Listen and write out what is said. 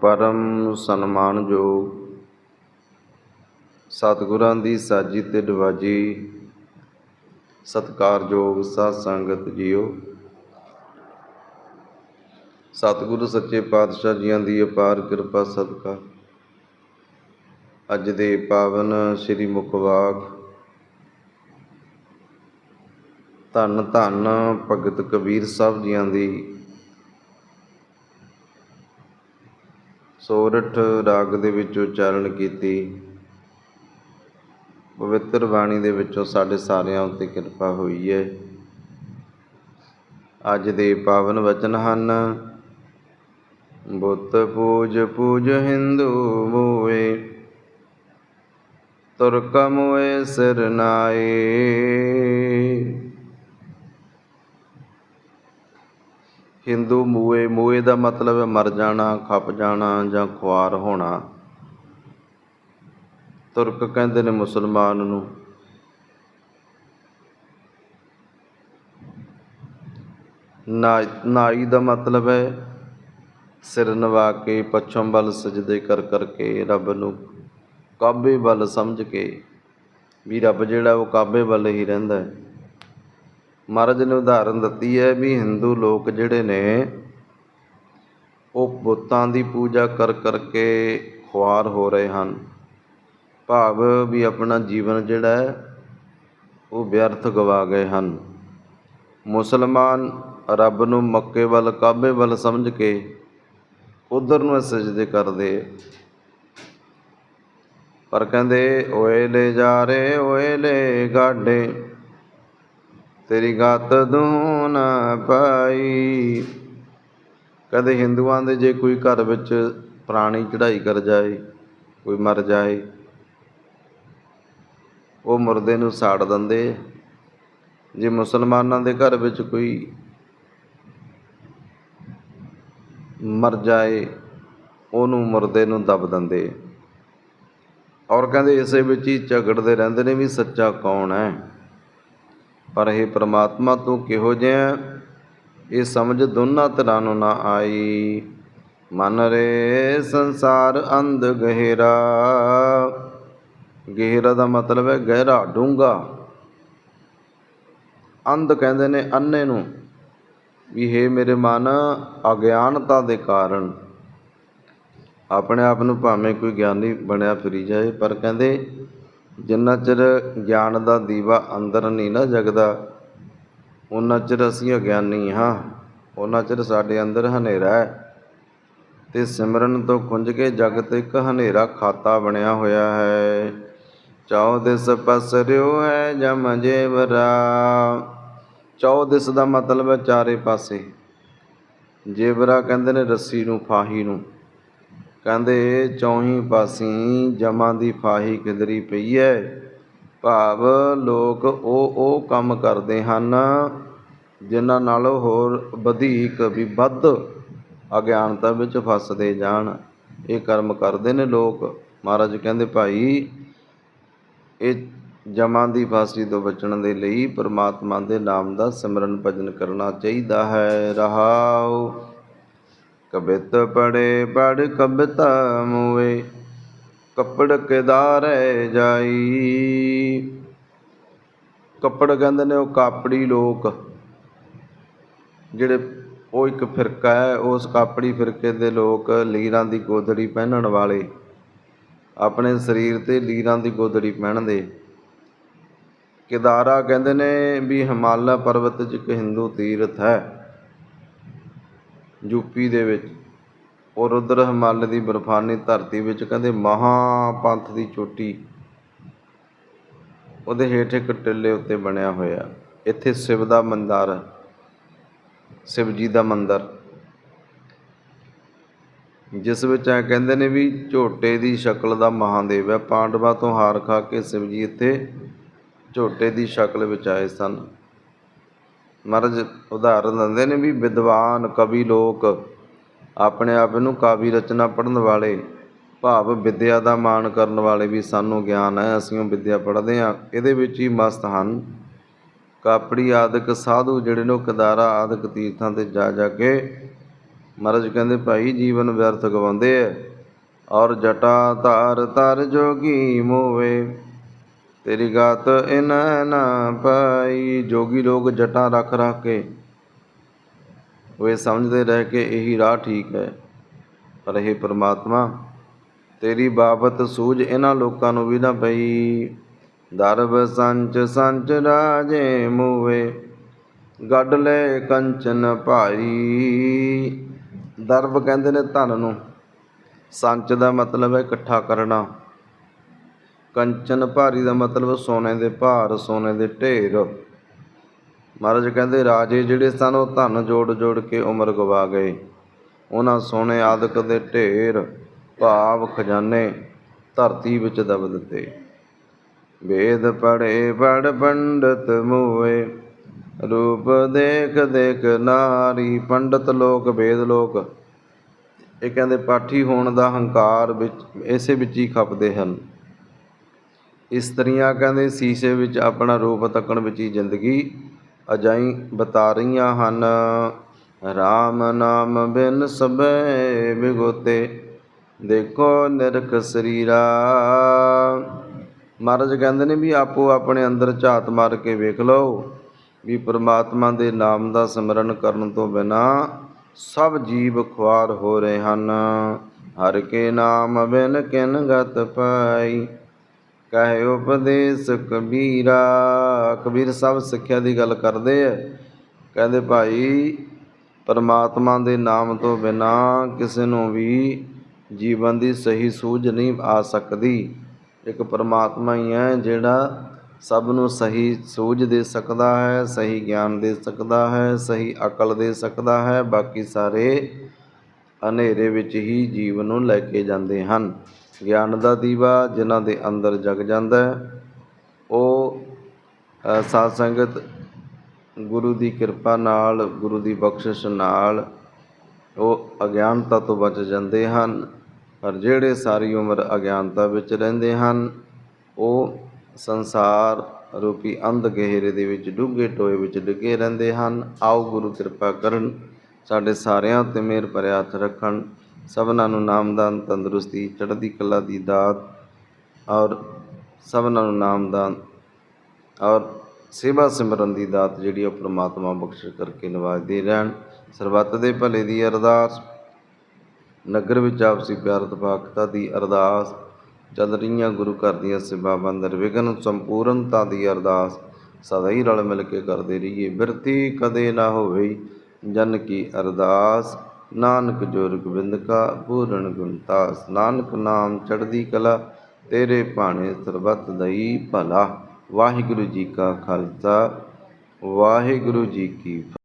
ਪਰਮ ਸਨਮਾਨਯੋਗ ਸਤਿਗੁਰਾਂ ਦੀ ਸਾਜੀ ਤੇ ਨਵਾਜੀ ਸਤਿਕਾਰਯੋਗ ਸਾਧ ਸੰਗਤ ਜੀਓ। ਸਤਿਗੁਰੂ ਸੱਚੇ ਪਾਤਸ਼ਾਹ ਜੀਆਂ ਦੀ ਅਪਾਰ ਕਿਰਪਾ ਸਦਕਾ। ਅੱਜ ਦੇ ਪਾਵਨ ਸ੍ਰੀ ਮੁਖਵਾਕ। ਧੰਨ ਧੰਨ ਭਗਤ ਕਬੀਰ ਸਾਹਿਬ ਜੀਆਂ ਦੀ ਸੋਰਠ ਰਾਗ ਦੇ ਵਿੱਚ ਉਚਾਰਨ ਕੀਤੀ। ਪਵਿੱਤਰ ਬਾਣੀ ਦੇ ਵਿੱਚੋਂ ਸਾਡੇ ਸਾਰਿਆਂ ਉੱਤੇ ਕਿਰਪਾ ਹੋਈ ਹੈ ਅੱਜ ਦੇ ਪਾਵਨ ਵਚਨ ਹਨ, ਬੁੱਤ ਪੂਜ ਪੂਜ ਹਿੰਦੂ ਮੋਏ, ਤੁਰਕ ਮੋਏ ਸਿਰ ਨਾਏ। ਹਿੰਦੂ ਮੂਏ ਮੂਏ ਦਾ ਮਤਲਬ ਹੈ ਮਰ ਜਾਣਾ, ਖੱਪ ਜਾਣਾ ਜਾਂ ਖੁਆਰ ਹੋਣਾ। ਤੁਰਕ ਕਹਿੰਦੇ ਨੇ ਮੁਸਲਮਾਨ ਨੂੰ ਨਾ ਨਾਈ ਦਾ ਮਤਲਬ ਹੈ ਸਿਰ ਨਵਾ ਕੇ, ਪੱਛਮ ਵੱਲ ਸਜਦੇ ਕਰ ਕਰਕੇ ਰੱਬ ਨੂੰ ਕਾਬੇ ਵੱਲ ਸਮਝ ਕੇ। ਵੀ ਰੱਬ ਜਿਹੜਾ ਉਹ ਕਾਬੇ ਵੱਲ ਹੀ ਰਹਿੰਦਾ ਹੈ। ਮਹਾਰਾਜ ਨੇ ਉਦਾਹਰਨ ਦਿੱਤੀ ਹੈ ਵੀ ਹਿੰਦੂ ਲੋਕ ਜਿਹੜੇ ਨੇ, ਉਹ ਬੁੱਤਾਂ ਦੀ ਪੂਜਾ ਕਰ ਕਰਕੇ ਖੁਆਰ ਹੋ ਰਹੇ ਹਨ। ਭਾਵ ਵੀ ਆਪਣਾ ਜੀਵਨ ਜਿਹੜਾ ਹੈ, ਉਹ ਵਿਅਰਥ ਗਵਾ ਗਏ ਹਨ। ਮੁਸਲਮਾਨ ਰੱਬ ਨੂੰ ਮੱਕੇ ਵੱਲ, ਕਾਬੇ ਵੱਲ ਸਮਝ ਕੇ ਉਧਰ ਨੂੰ ਸਜਦੇ ਕਰਦੇ ਪਰ ਕਹਿੰਦੇ, ਓਏ ਲੈ ਜਾ ਰੇ, ਓਏ ਲੈ ਗਾਡੇ। ਤੇਰੀ ਗਤ ਦੂਨ ਪਾਈ। ਕਦੇ ਹਿੰਦੂਆਂ ਦੇ ਜੇ ਕੋਈ ਘਰ ਵਿੱਚ ਪ੍ਰਾਣੀ ਚੜ੍ਹਾਈ ਕਰ ਜਾਏ, ਕੋਈ ਮਰ ਜਾਏ, ਉਹ ਮੁਰਦੇ ਨੂੰ ਸਾੜ ਦਿੰਦੇ ਜੇ ਮੁਸਲਮਾਨਾਂ ਦੇ ਘਰ ਵਿੱਚ ਕੋਈ ਮਰ ਜਾਏ, ਉਹਨੂੰ ਮੁਰਦੇ ਨੂੰ ਦਬ ਦਿੰਦੇ ਔਰ ਕਹਿੰਦੇ ਇਸੇ ਵਿੱਚ ਹੀ ਝਗੜਦੇ ਰਹਿੰਦੇ ਨੇ ਵੀ ਸੱਚਾ ਕੌਣ ਹੈ? ਪਰ ਇਹ ਪ੍ਰਮਾਤਮਾ ਤੂੰ ਕਿਹੋ ਜਿਹਾ ਇਹ ਸਮਝ ਦੋਨਾਂ ਤਰ੍ਹਾਂ ਨੂੰ ਨਾ ਆਈ। ਮਨ ਰੇ ਸੰਸਾਰ ਅੰਧ ਗਹਿਰਾ। ਗਹਿਰਾ ਦਾ ਮਤਲਬ ਹੈ ਗਹਿਰਾ ਡੂੰਗਾ ਅੰਧ ਕਹਿੰਦੇ ਨੇ ਅੰਨੇ ਨੂੰ ਵੀ ਹੈ ਮੇਰੇ ਮਨ, ਅਗਿਆਨਤਾ ਦੇ ਕਾਰਨ। ਆਪਣੇ ਆਪ ਨੂੰ ਭਾਵੇਂ ਕੋਈ ਗਿਆਨੀ ਬਣਿਆ ਫਿਰੀ ਜਾਏ, ਪਰ ਕਹਿੰਦੇ ਜਿੰਨਾ ਚਿਰ ਗਿਆਨ ਦਾ ਦੀਵਾ ਅੰਦਰ ਨਹੀਂ ਨਾ ਜਗਦਾ ਉਹਨਾਂ ਚਿਰ ਅਸੀਂ ਅਗਿਆਨੀ ਹਾਂ ਉਹਨਾਂ ਚਿਰ ਸਾਡੇ ਅੰਦਰ ਹਨੇਰਾ ਹੈ। ਤੇ ਸਿਮਰਨ ਤੋਂ ਖੁੰਝ ਕੇ ਜਗਤ ਇੱਕ ਹਨੇਰਾ ਖਾਤਾ ਬਣਿਆ ਹੋਇਆ ਹੈ। ਚੌ ਦਿਸ ਪਸਰਿਓ ਹੈ ਜਮ ਜੇਵਰਾ। ਚੌ ਦਿਸ ਦਾ ਮਤਲਬ ਹੈ ਚਾਰੇ ਪਾਸੇ। ਜੇਵਰਾ ਕਹਿੰਦੇ ਨੇ ਰੱਸੀ ਨੂੰ, ਫਾਹੀ ਨੂੰ। ਕਹਿੰਦੇ ਚੌਹੀ ਪਾਸੀ ਜਮਾਂ ਦੀ ਫਾਹੀ ਕਿਦਰੀ ਪਈ ਹੈ ਭਾਵ ਲੋਕ ਉਹ ਉਹ ਕੰਮ ਕਰਦੇ ਹਨ, ਜਿਨ੍ਹਾਂ ਨਾਲ ਹੋਰ ਵਧੇਕ ਵੀ ਵੱਧ ਅਗਿਆਨਤਾ ਵਿੱਚ ਫਸਦੇ ਜਾਣ। ਇਹ ਕਰਮ ਕਰਦੇ ਨੇ ਲੋਕ। ਮਹਾਰਾਜ ਕਹਿੰਦੇ, ਭਾਈ, ਇਹ ਜਮਾਂ ਦੀ ਫਾਸੀ ਤੋਂ ਬਚਣ ਦੇ ਲਈ ਪਰਮਾਤਮਾ ਦੇ ਨਾਮ ਦਾ ਸਿਮਰਨ ਭਜਨ ਕਰਨਾ ਚਾਹੀਦਾ ਹੈ। ਰਹਾਉ ਕਬਿਤ ਪੜੇ ਪੜ ਕਬਿਤਾ ਮੂਏ ਕੱਪੜ ਕਿਦਾਰੇ ਜਾਈ। ਕੱਪੜ ਕਹਿੰਦੇ ਨੇ ਉਹ ਕਾਪੜੀ ਲੋਕ, ਜਿਹੜੇ ਉਹ ਇੱਕ ਫਿਰਕਾ ਹੈ, ਉਸ ਕਾਪੜੀ ਫਿਰਕੇ ਦੇ ਲੋਕ ਲੀਰਾਂ ਦੀ ਗੋਦੜੀ ਪਹਿਨਣ ਵਾਲੇ, ਆਪਣੇ ਸਰੀਰ ਤੇ ਲੀਰਾਂ ਦੀ ਗੋਦੜੀ ਪਹਿਨਦੇ। ਕਿਦਾਰਾ ਕਹਿੰਦੇ ਨੇ ਵੀ ਹਿਮਾਲਾ ਪਰਬਤ 'ਚ ਇੱਕ ਹਿੰਦੂ ਤੀਰਥ ਹੈ। ਯੂਪੀ ਦੇ ਵਿੱਚ ਔਰ ਉਧਰ ਹਿਮਾਲੇ ਦੀ ਬਰਫਾਨੀ ਧਰਤੀ ਵਿੱਚ ਕਹਿੰਦੇ ਮਹਾ ਪੰਥ ਦੀ ਚੋਟੀ ਉਹਦੇ ਹੇਠ ਇੱਕ ਟਿੱਲੇ ਉੱਤੇ ਬਣਿਆ ਹੋਇਆ। ਇੱਥੇ ਸ਼ਿਵ ਦਾ ਮੰਦਰ ਸ਼ਿਵ ਜੀ ਦਾ ਮੰਦਰ। ਜਿਸ ਵਿੱਚ ਐ ਕਹਿੰਦੇ ਨੇ ਵੀ ਝੋਟੇ ਦੀ ਸ਼ਕਲ ਦਾ ਮਹਾਦੇਵ ਹੈ। ਪਾਂਡਵਾ ਤੋਂ ਹਾਰ ਖਾ ਕੇ ਸ਼ਿਵ ਜੀ ਇੱਥੇ ਝੋਟੇ ਦੀ ਸ਼ਕਲ ਵਿੱਚ ਆਏ ਸਨ। ਮਹਾਰਾਜ ਉਦਾਹਰਨ ਦਿੰਦੇ ਨੇ ਵੀ ਵਿਦਵਾਨ, ਕਵੀ ਲੋਕ ਆਪਣੇ ਆਪ ਨੂੰ ਕਾਵੀ ਰਚਨਾ ਪੜ੍ਹਨ ਵਾਲੇ, ਭਾਵ ਵਿਦਿਆ ਦਾ ਮਾਣ ਕਰਨ ਵਾਲੇ ਵੀ ਸਾਨੂੰ ਗਿਆਨ ਹੈ, ਅਸੀਂ ਉਹ ਵਿਦਿਆ ਪੜ੍ਹਦੇ ਹਾਂ। ਇਹਦੇ ਵਿੱਚ ਹੀ ਮਸਤ ਹਨ। ਕਾਪੜੀ ਆਦਿਕ ਸਾਧੂ ਜਿਹੜੇ ਨੇ ਉਹ ਕਦਾਰਾ ਆਦਿਕ ਤੀਰਥਾਂ ਤੇ ਜਾ ਜਾ ਕੇ ਮਹਾਰਾਜ ਕਹਿੰਦੇ ਭਾਈ ਜੀਵਨ ਵਿਅਰਥ ਗਵਾਉਂਦੇ ਐ ਔਰ ਜਟਾ ਧਾਰ ਤਰ ਜੋਗੀ ਮੋਵੇ। ਤੇਰੀ ਗਾਤ ਇਨੈ ਨਾ ਪਾਈ। ਜੋਗੀ ਲੋਕ ਜਟਾਂ ਰੱਖ ਰੱਖ ਕੇ ਉਹ ਇਹ ਸਮਝਦੇ ਰਹਿ ਕੇ ਇਹੀ ਰਾਹ ਠੀਕ ਹੈ। ਪਰ ਇਹ ਪ੍ਰਮਾਤਮਾ, ਤੇਰੀ ਬਾਬਤ ਸੂਝ ਇਹਨਾਂ ਲੋਕਾਂ ਨੂੰ ਵੀ ਨਾ ਪਈ। ਦਰਬ ਸੰਚ ਸੰਚ ਰਾਜੇ ਮੂਵੇ, ਗੱਡ ਲੈ ਕੰਚਨ ਭਾਈ। ਦਰਬ ਕਹਿੰਦੇ ਨੇ ਧਨ ਨੂੰ, ਸੰਚ ਦਾ ਮਤਲਬ ਹੈ ਇਕੱਠਾ ਕਰਨਾ। ਕੰਚਨ ਭਾਰੀ ਦਾ ਮਤਲਬ ਸੋਨੇ ਦੇ ਭਾਰ, ਸੋਨੇ ਦੇ ਢੇਰ। ਮਹਾਰਾਜ ਕਹਿੰਦੇ, ਰਾਜੇ ਜਿਹੜੇ ਸਨ, ਉਹ ਧਨ ਜੋੜ ਜੋੜ ਕੇ ਉਮਰ ਗਵਾ ਗਏ। ਉਹਨਾਂ ਸੋਨੇ ਆਦਿਕ ਦੇ ਢੇਰ, ਭਾਵ ਖਜ਼ਾਨੇ ਧਰਤੀ ਵਿੱਚ ਦਬ ਦਿੱਤੇ। ਵੇਦ ਪੜੇ ਪੜ ਪੰਡਤ ਮੂਏ। ਰੂਪ ਦੇਖ ਦੇਖ ਨਾਰੀ, ਪੰਡਤ ਲੋਕ, ਵੇਦ ਲੋਕ। ਇਹ ਕਹਿੰਦੇ, ਪਾਠੀ ਹੋਣ ਦਾ ਹੰਕਾਰ ਵਿੱਚ, ਇਸੇ ਵਿੱਚ ਹੀ ਖਪਦੇ ਹਨ। ਇਸਤਰੀਆਂ ਕਹਿੰਦੇ ਸੀਸੇ ਵਿੱਚ ਆਪਣਾ ਰੂਪ ਤੱਕਣ ਵਿੱਚ ਹੀ ਜ਼ਿੰਦਗੀ ਅਜਾਈ ਬਤਾ ਰਹੀਆਂ ਹਨ। RAM ਨਾਮ ਬਿਨ ਸਬੈ ਬਿਗੋਤੇ ਦੇਖੋ ਨਿਰਖ ਸਰੀਰਾ। ਮਹਾਰਾਜ ਕਹਿੰਦੇ ਨੇ ਵੀ ਆਪੋ ਆਪਣੇ ਅੰਦਰ ਝਾਤ ਮਾਰ ਕੇ ਵੇਖ ਲਓ ਵੀ ਪ੍ਰਮਾਤਮਾ ਦੇ ਨਾਮ ਦਾ ਸਿਮਰਨ ਕਰਨ ਤੋਂ ਬਿਨਾ ਸਭ ਜੀਵ ਖੁਆਰ ਹੋ ਰਹੇ ਹਨ। ਹਰ ਕੇ ਨਾਮ ਬਿਨ ਕਿਨ ਗਤ ਪਾਈ ਕਹੇ ਉਪਦੇਸ਼ ਕਬੀਰਾ। ਕਬੀਰ ਸਾਹਿਬ ਸਿੱਖਿਆ ਦੀ ਗੱਲ ਕਰਦੇ ਆ। ਕਹਿੰਦੇ ਭਾਈ, ਪਰਮਾਤਮਾ ਦੇ ਨਾਮ ਤੋਂ ਬਿਨਾ ਕਿਸੇ ਨੂੰ ਵੀ ਜੀਵਨ ਦੀ ਸਹੀ ਸੂਝ ਨਹੀਂ ਆ ਸਕਦੀ। ਇੱਕ ਪਰਮਾਤਮਾ ਹੀ ਹੈ ਜਿਹੜਾ ਸਭ ਨੂੰ ਸਹੀ ਸੂਝ ਦੇ ਸਕਦਾ ਹੈ, ਸਹੀ ਗਿਆਨ ਦੇ ਸਕਦਾ ਹੈ, ਸਹੀ ਅਕਲ ਦੇ ਸਕਦਾ ਹੈ। ਬਾਕੀ ਸਾਰੇ ਹਨੇਰੇ ਵਿੱਚ ਹੀ ਜੀਵਨ ਨੂੰ ਲੈ ਕੇ ਜਾਂਦੇ ਹਨ। ਗਿਆਨ ਦਾ ਦੀਵਾ ਜਿਨ੍ਹਾਂ ਦੇ ਅੰਦਰ ਜਗ ਜਾਂਦਾ ਹੈ। ਉਹ ਅ, ਸਾਧ ਸੰਗਤ ਗੁਰੂ ਦੀ ਕਿਰਪਾ ਨਾਲ ਗੁਰੂ ਦੀ ਬਖਸ਼ਿਸ਼ ਨਾਲ ਉਹ ਅਗਿਆਨਤਾ ਤੋਂ ਬਚ ਜਾਂਦੇ ਹਨ। ਪਰ ਜਿਹੜੇ ਸਾਰੀ ਉਮਰ ਅਗਿਆਨਤਾ ਵਿੱਚ ਰਹਿੰਦੇ ਹਨ ਉਹ ਸੰਸਾਰ ਰੂਪੀ ਅੰਧ ਗਹਿਰੇ ਦੇ ਵਿੱਚ ਡੂੰਘੇ ਟੋਏ ਵਿੱਚ ਡਿੱਗੇ ਰਹਿੰਦੇ ਹਨ। ਆਓ ਗੁਰੂ ਕਿਰਪਾ ਕਰਨ ਸਾਡੇ ਸਾਰਿਆਂ ਤੇ ਮਿਹਰ ਭਰਿਆ ਹੱਥ ਰੱਖਣ। ਸਭਨਾਂ ਨੂੰ ਨਾਮਦਾਨ ਤੰਦਰੁਸਤੀ, ਚੜ੍ਹਦੀ ਕਲਾ ਦੀ ਦਾਤ ਔਰ ਸਭਨਾਂ ਨੂੰ ਨਾਮਦਾਨ ਔਰ ਸੇਵਾ ਸਿਮਰਨ ਦੀ ਦਾਤ ਜਿਹੜੀ ਉਹ ਪ੍ਰਮਾਤਮਾ ਬਖਸ਼ ਕਰਕੇ ਨਿਵਾਜਦੇ ਰਹਿਣ। ਸਰਬੱਤ ਦੇ ਭਲੇ ਦੀ ਅਰਦਾਸ। ਨਗਰ ਵਿੱਚ ਆਪਸੀ ਪਿਆਰ ਤਪਾਕਤਾ ਦੀ ਅਰਦਾਸ। ਚੱਲ ਰਹੀਆਂ ਗੁਰੂ ਘਰ ਦੀਆਂ ਸੇਵਾਵਾਂ ਨਿਰਵਿਘਨ ਸੰਪੂਰਨਤਾ ਦੀ ਅਰਦਾਸ। ਸਦਾ ਹੀ ਰਲ ਮਿਲ ਕੇ ਕਰਦੇ ਰਹੀਏ। ਬਿਰਤੀ ਕਦੇ ਨਾ ਹੋਵੇ ਜਨ ਕੀ ਅਰਦਾਸ। ਨਾਨਕ ਜੋਰ ਗੋਬਿੰਦ ਕਾ, ਪੂਰਨ ਗੁਣਤਾਸ ਨਾਨਕ ਨਾਮ ਚੜ੍ਹਦੀ ਕਲਾ, ਤੇਰੇ ਭਾਣੇ ਸਰਬੱਤ ਦਈ ਭਲਾ। ਵਾਹਿਗੁਰੂ ਜੀ ਕਾ ਖਾਲਸਾ, ਵਾਹਿਗੁਰੂ ਜੀ ਕੀ ਫਤਿਹ।